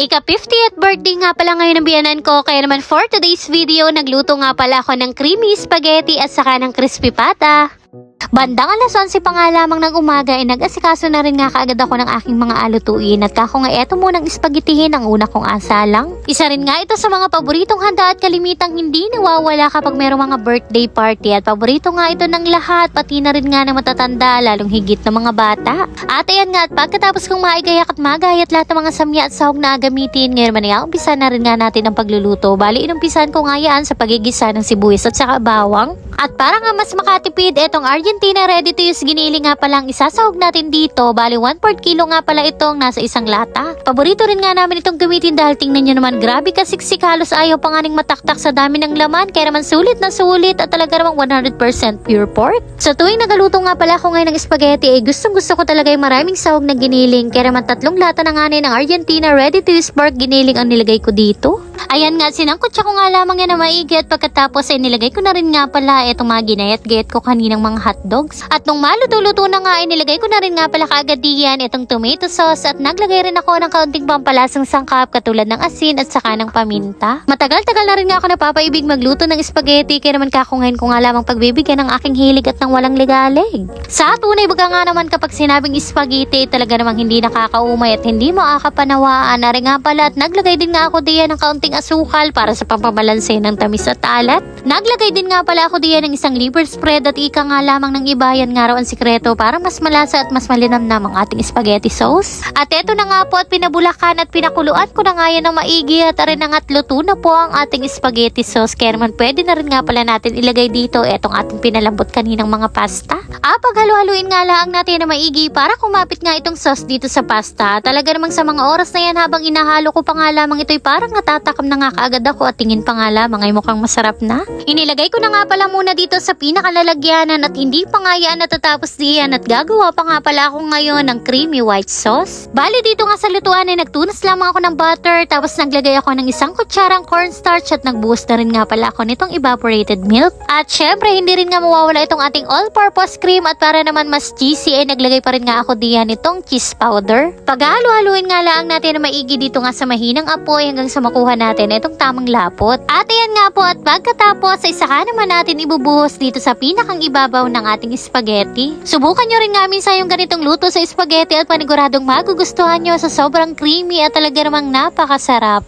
Ika 50th birthday nga pala ngayon ng biyanan ko kaya naman for today's video nagluto nga pala ako ng creamy spaghetti at saka ng crispy pata. Bandang alas 11 pa nga lamang ng umaga ay nag-asikaso na rin nga kaagad ako ng aking mga alutuin at kako nga eto munang ispagitihin ang una kong asalang. Isa rin nga ito sa mga paboritong handa at kalimitang hindi nawawala kapag merong mga birthday party at paborito nga ito ng lahat pati na rin nga ng matatanda lalong higit ng mga bata. At ayan nga at pagkatapos kong maigayak at magayat lahat ng mga samya at sahog na gamitin ngayon man ay umpisa na rin nga natin ang pagluluto. Bali inumpisan ko nga yan sa pagigisa ng sibuyas at saka bawang. At para nga mas makatipid, etong Argentina ready to use ginili nga palang isasahog natin dito. Bali 1 4 kilo nga pala itong nasa isang lata. Paborito rin nga namin itong gamitin dahil tingnan nyo naman grabe kasiksik halos ayaw pa nga mataktak sa dami ng laman. Kaya naman sulit na sulit at talaga namang 100% pure pork. Sa tuwing nagaluto nga pala ako ngayon ng spaghetti, eh gustong gusto ko talaga yung maraming sahog na giniling. Kaya naman tatlong lata na nga ng Argentina ready to use pork giniling ang nilagay ko dito. Ayan nga, sinangkot siya ko nga lamang yan na maigi at pagkatapos ay nilagay ko na rin nga pala itong mga ginayat-gayat ko kaninang mga hotdogs. At nung maluto-luto na nga ay nilagay ko na rin nga pala kaagad diyan itong tomato sauce at naglagay rin ako ng kaunting pampalasang sangkap katulad ng asin at saka ng paminta. Matagal-tagal na rin nga ako napapaibig magluto ng spaghetti kaya naman kakungain ko nga lamang pagbibigyan ng aking hilig at ng walang ligalig. Sa tunay baga nga naman kapag sinabing spaghetti talaga namang hindi nakakaumay at hindi mo akapanawaan na rin nga pala at naglagay din nga ako diyan ng kaunting asukal para sa pampabalanse ng tamis at alat. Naglagay din nga pala ako diyan ng isang liver spread at ika nga lamang ng ibayan nga raw ang sikreto para mas malasa at mas malinamnam ang ating spaghetti sauce. At eto na nga po at pinabulakan at pinakuluan ko na nga yan ng maigi at rin na luto na po ang ating spaghetti sauce. Kaya naman pwede na rin nga pala natin ilagay dito etong ating pinalambot kaninang mga pasta. Ah, paghalo-haluin nga lang natin na maigi para kumapit nga itong sauce dito sa pasta. Talaga namang sa mga oras na yan habang inahalo ko pa nga lamang ito'y parang natatakam na nga kaagad ako at tingin pa nga lamang ay mukhang masarap na. Inilagay ko na nga pala muna dito sa pinakalalagyanan at hindi pa nga yan natatapos diyan at gagawa pa nga pala ako ngayon ng creamy white sauce. Bali dito nga sa lutuan ay nagtunas lamang ako ng butter tapos naglagay ako ng isang kutsarang cornstarch at nagbuhos na rin nga pala ako nitong evaporated milk. At syempre hindi rin nga mawawala itong ating all-purpose cream at para naman mas cheesy ay naglagay pa rin nga ako diyan nitong cheese powder. Paghalo-haluin nga lang natin na maigi dito nga sa mahinang apoy hanggang sa makuha natin itong tamang lapot. At ayan nga po at pagkatapos ay saka naman natin ibubuhos dito sa pinakang ibabaw ng ating spaghetti. Subukan nyo rin nga minsan yung ganitong luto sa spaghetti at paniguradong magugustuhan nyo sa sobrang creamy at talaga namang napakasarap.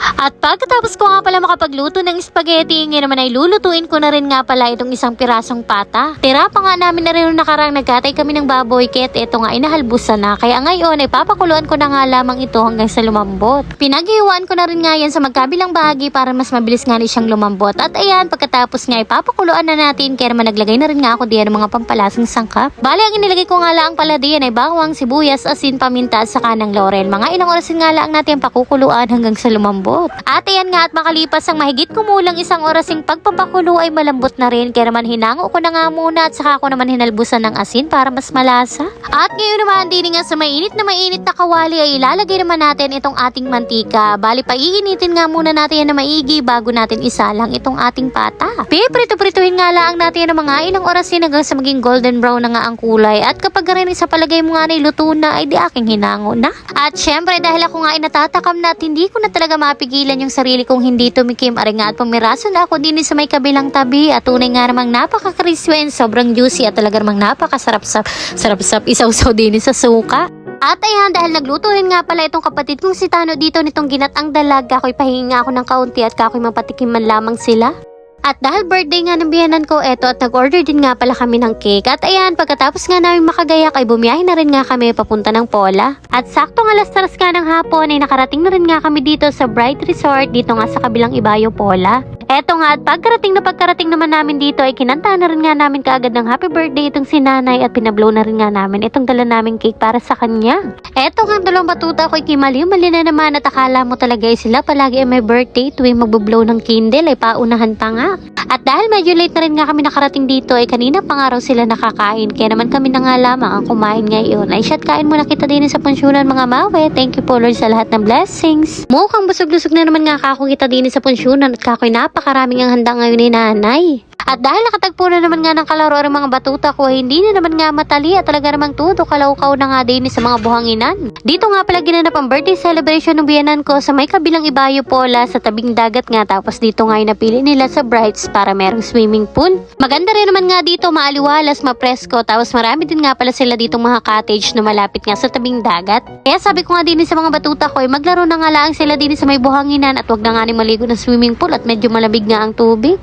At pagkatapos ko nga pala makapagluto ng spaghetti, ngayon naman ay lulutuin ko na rin nga pala itong isang pirasong pata. Tira pa nga namin na rin nakarang nagkatay kami ng baboy, kaya't ito nga inahalbusan na. Kaya ngayon ay papakuluan ko na nga lamang ito hanggang sa lumambot. Pinaghiwaan ko na rin nga yan sa magkabilang bahagi para mas mabilis nga rin siyang lumambot. At ayan, pagkatapos nga ay papakuluan na natin, kaya naman naglagay na rin nga ako diyan ng mga pampalasang sangkap. Bale, ang inilagay ko nga lang pala diyan ay bawang, sibuyas, asin, paminta at saka ng laurel. Mga ilang oras nga lang natin pakukuluan hanggang sa lumambot. At ayan nga at makalipas ang mahigit kumulang isang orasing pagpapakulo ay malambot na rin. Kaya naman hinango ko na nga muna at saka ako naman hinalbusan ng asin para mas malasa. At ngayon naman din nga sa mainit na mainit na kawali ay ilalagay naman natin itong ating mantika. Bali pa iinitin nga muna natin yan na maigi bago natin isalang itong ating pata. Lang natin yan ng mga ilang orasin hanggang sa maging golden brown na nga ang kulay. At kapag rin sa palagay mo nga na luto na ay di aking hinango na. At syempre dahil ako nga ay natatakam na at hindi ko na talaga mapigilan yung sarili kong hindi tumikim ari nga at pumiraso na ako din sa may kabilang tabi at tunay nga namang napaka-crispy sobrang juicy at talaga namang napakasarap sa sarap sap isaw-saw din sa suka. At ayan, dahil nagluto rin nga pala itong kapatid kong si Tano dito nitong ginatang dalag, kako'y pahinga ako ng kaunti at kako'y mapatikim man lamang sila. At dahil birthday nga ng biyanan ko, eto at nag-order din nga pala kami ng cake. At ayan, pagkatapos nga namin makagayak ay bumiyahe na rin nga kami papunta ng Pola. At saktong alas taras ka ng hapon ay nakarating na rin nga kami dito sa Bright Resort dito nga sa kabilang Ibayo Pola. Eto nga at pagkarating na pagkarating naman namin dito ay kinanta na rin nga namin kaagad ng happy birthday itong si nanay at pinablow na rin nga namin itong dala naming cake para sa kanya. Eto nga ang dalawang batuta ko ay kimali-mali na naman at akala mo talaga ay sila palagi ay may birthday tuwing magbublow ng candle ay paunahan pa nga. At dahil medyo late na rin nga kami nakarating dito ay kanina pa nga raw sila nakakain kaya naman kami na nga lamang ang kumain ngayon. Ay shot kain muna kita din sa pensyonan mga mawe. Thank you po Lord sa lahat ng blessings. Mukhang busog-lusog na naman nga kako kita din sa pensyonan at kako'y napakaraming ang handa ngayon ni nanay. At dahil nakatagpo na naman nga ng kalaro ang mga batuta ko, hindi na naman nga matali at talaga namang tuto kalaukaw na nga din sa mga buhanginan. Dito nga pala ginanap ang birthday celebration ng biyanan ko sa may kabilang ibayo pola sa tabing dagat nga tapos dito nga ay napili nila sa Brights para merong swimming pool. Maganda rin naman nga dito, maaliwalas, mapresko, tapos marami din nga pala sila dito mga cottage na malapit nga sa tabing dagat. Kaya sabi ko nga din sa mga batuta ko, ay maglaro na nga lang sila din sa may buhanginan at wag na nga ni maligo ng swimming pool at medyo malamig nga ang tubig.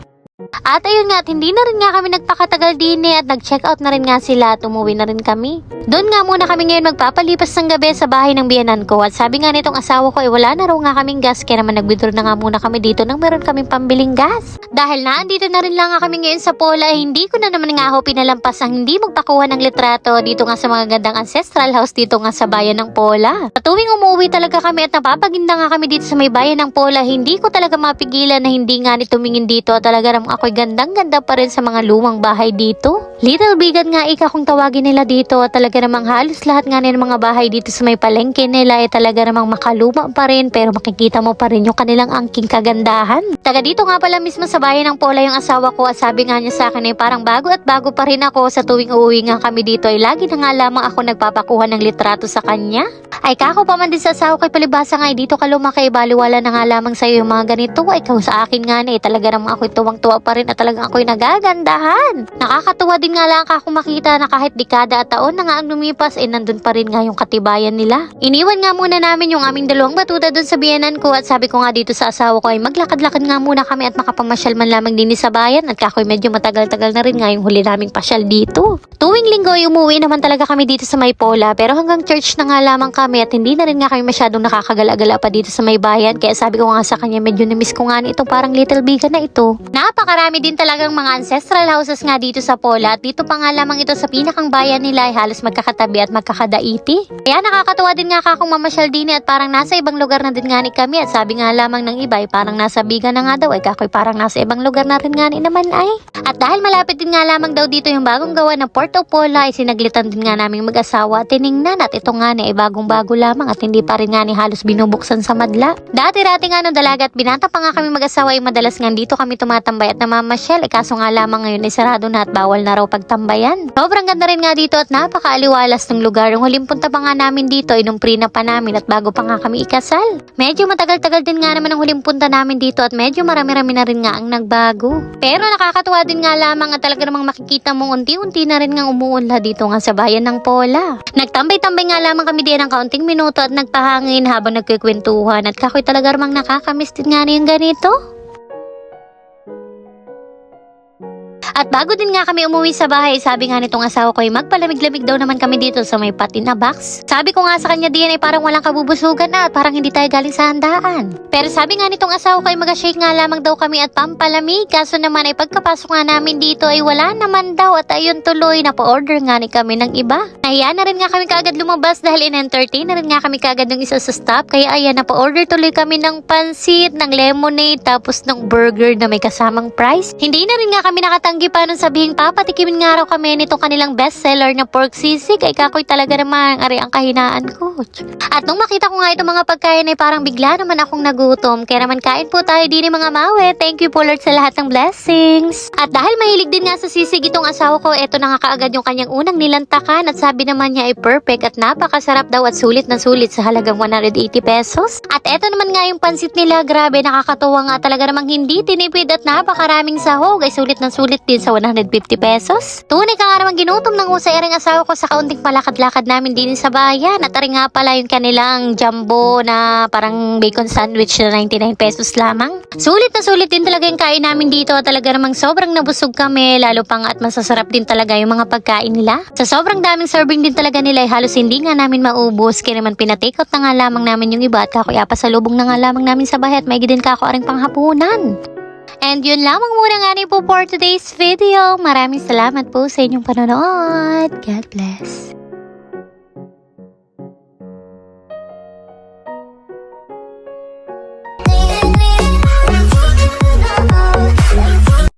At ayun nga, at hindi na rin nga kami nagpakatagal din eh at nag-check out na rin nga sila at umuwi na rin kami. Doon nga muna kami ngayon magpapalipas ng gabi sa bahay ng biyanan ko at sabi nga nitong asawa ko ay wala na raw nga kaming gas kaya naman nag-withdraw na nga muna kami dito nang meron kaming pambiling gas. Dahil naandito na rin lang nga kami ngayon sa Pola ay hindi ko na naman nga ako pinalampas ang hindi magpakuha ng litrato dito nga sa mga gandang ancestral house dito nga sa bayan ng Pola. Sa tuwing umuwi talaga kami at napapaginda nga kami dito sa may bayan ng Pola, hindi ko talaga mapigilan na hindi nga ni tumingin dito at talaga namang ako'y gandang-ganda pa rin sa mga lumang bahay dito. Little Bigan nga ika kung tawagin nila dito at talaga namang halos lahat nga ng mga bahay dito sa may palengke nila ay talaga namang makaluma pa rin pero makikita mo pa rin yung kanilang angking kagandahan. Taga dito nga pala mismo sa bayan ng Pola yung asawa ko at sabi nga niya sa akin ay parang bago at bago pa rin ako sa tuwing uuwi nga kami dito ay lagi na nga lamang ako nagpapakuha ng litrato sa kanya. Ay kako pa man din sa asawa ko ay palibasa nga ay dito ka lumaki baliwala na nga lamang sa'yo yung mga ganito ay ikaw sa akin nga na eh talaga namang ako'y tuwang-tuwa pa rin at talagang ako'y nagagandahan. Nakakatuwa din nga lang ako makita na kahit dekada at taon na nga ang lumipas ay nandun pa rin nga yung katibayan nila. Iniwan nga muna namin yung aming dalawang batuta dun sa biyanan ko at sabi ko nga dito sa asawa ko ay maglakad-lakad nga muna kami at makapamasyal man lamang din sa bayan at kakoy medyo matagal-tagal na rin nga yung huli naming pasyal dito. Tuwing linggo ay umuwi naman talaga kami dito sa Maypola pero hanggang church na nga lamang kami at hindi na rin nga kami masyadong nakakagala-gala pa dito sa may bayan kaya sabi ko nga sa kanya medyo na-miss ko nga itong parang little biga na ito. Napakarami din talagang mga ancestral houses nga dito sa Pola at dito pa nga lamang ito sa pinakang bayan nila ay halos magkakatabi at magkakadaiti. Kaya nakakatuwa din nga kakong mamasyal din at parang nasa ibang lugar na din nga ni kami at sabi nga lamang ng iba ay parang nasa biga na nga daw ay kakoy parang nasa ibang lugar na rin nga ni naman ay. At dahil malapit din nga lamang daw dito yung bagong gawa ng Porto Pola ay sinaglitan din nga naming mag-asawa at tiningnan at ito nga ni ay bagong-bago lamang at hindi pa rin nga ni halos binubuksan sa madla. Dati-dati nga nung dalaga at binata pa nga kami mag-asawa ay madalas nga dito kami tumatambay at namamasyal eh kaso nga lamang ngayon ay sarado na at bawal na raw pagtambayan. Sobrang ganda rin nga dito at napakaaliwalas ng lugar. Yung huling punta pa nga namin dito nung pre na pa namin at bago pa nga kami ikasal. Medyo matagal-tagal din nga naman ang huling punta namin dito at medyo marami-rami na rin nga ang nagbago. Pero nakakatuwa din nga lamang at talaga namang makikita mong unti-unti na rin nga umuunla dito nga sa bayan ng Pola. Nagtambay-tambay nga lamang kami diyan ng kaunting minuto at nagpahangin habang nagkikwentuhan at kakoy talaga namang nakakamiss din nga na yung ganito. At bago din nga kami umuwi sa bahay, sabi nga nitong asawa ko ay magpalamig-lamig daw naman kami dito sa may patina box. Sabi ko nga sa kanya diyan ay parang walang kabubusugan na at parang hindi tayo galing sa handaan. Pero sabi nga nitong asawa ko ay mag-shake nga lamang daw kami at pampalamig. Kaso naman ay pagkapasok nga namin dito ay wala naman daw at ayun tuloy na pa-order nga ni kami ng iba. Nahiya na rin nga kami kaagad lumabas dahil in-entertain na rin nga kami kaagad ng isa sa stop. Kaya ayan, na-order tuloy kami ng pansit, ng lemonade, tapos ng burger na may kasamang price. Hindi na rin nga kami nakatanggi pa nung sabihing papatikimin nga raw kami nitong kanilang bestseller na pork sisig. Ay kakoy talaga naman, ari ang kahinaan ko. At nung makita ko nga itong mga pagkain ay parang bigla naman akong nagutom. Kaya naman kain po tayo din mga mawe. Thank you po Lord sa lahat ng blessings. At dahil mahilig din nga sa sisig itong asawa ko, eto na nga kaagad yung kanyang unang nilantakan at sabi naman niya ay perfect at napakasarap daw at sulit na sulit sa halagang 180 pesos. At eto naman nga yung pansit nila, grabe nakakatuwa nga talaga namang hindi tinipid at napakaraming sahog ay sulit na sulit din sa 150 pesos. Tunay ka nga naman ginutom ng usay aring asawa ko sa kaunting palakad-lakad namin din sa bayan at aring nga pala yung kanilang jumbo na parang bacon sandwich na 99 pesos lamang. Sulit na sulit din talaga yung kain namin dito at talaga namang sobrang nabusog kami lalo pa nga at masasarap din talaga yung mga pagkain nila. Sa sobrang daming serving din talaga nila ay halos hindi nga namin maubos kaya naman pinatake out na nga lamang namin yung iba at kakuya pa sa lubong na nga lamang namin sa bahay at may din kako aring panghapunan. And yun lamang muna nga ni po for today's video. Maraming salamat po sa inyong panonood. God bless.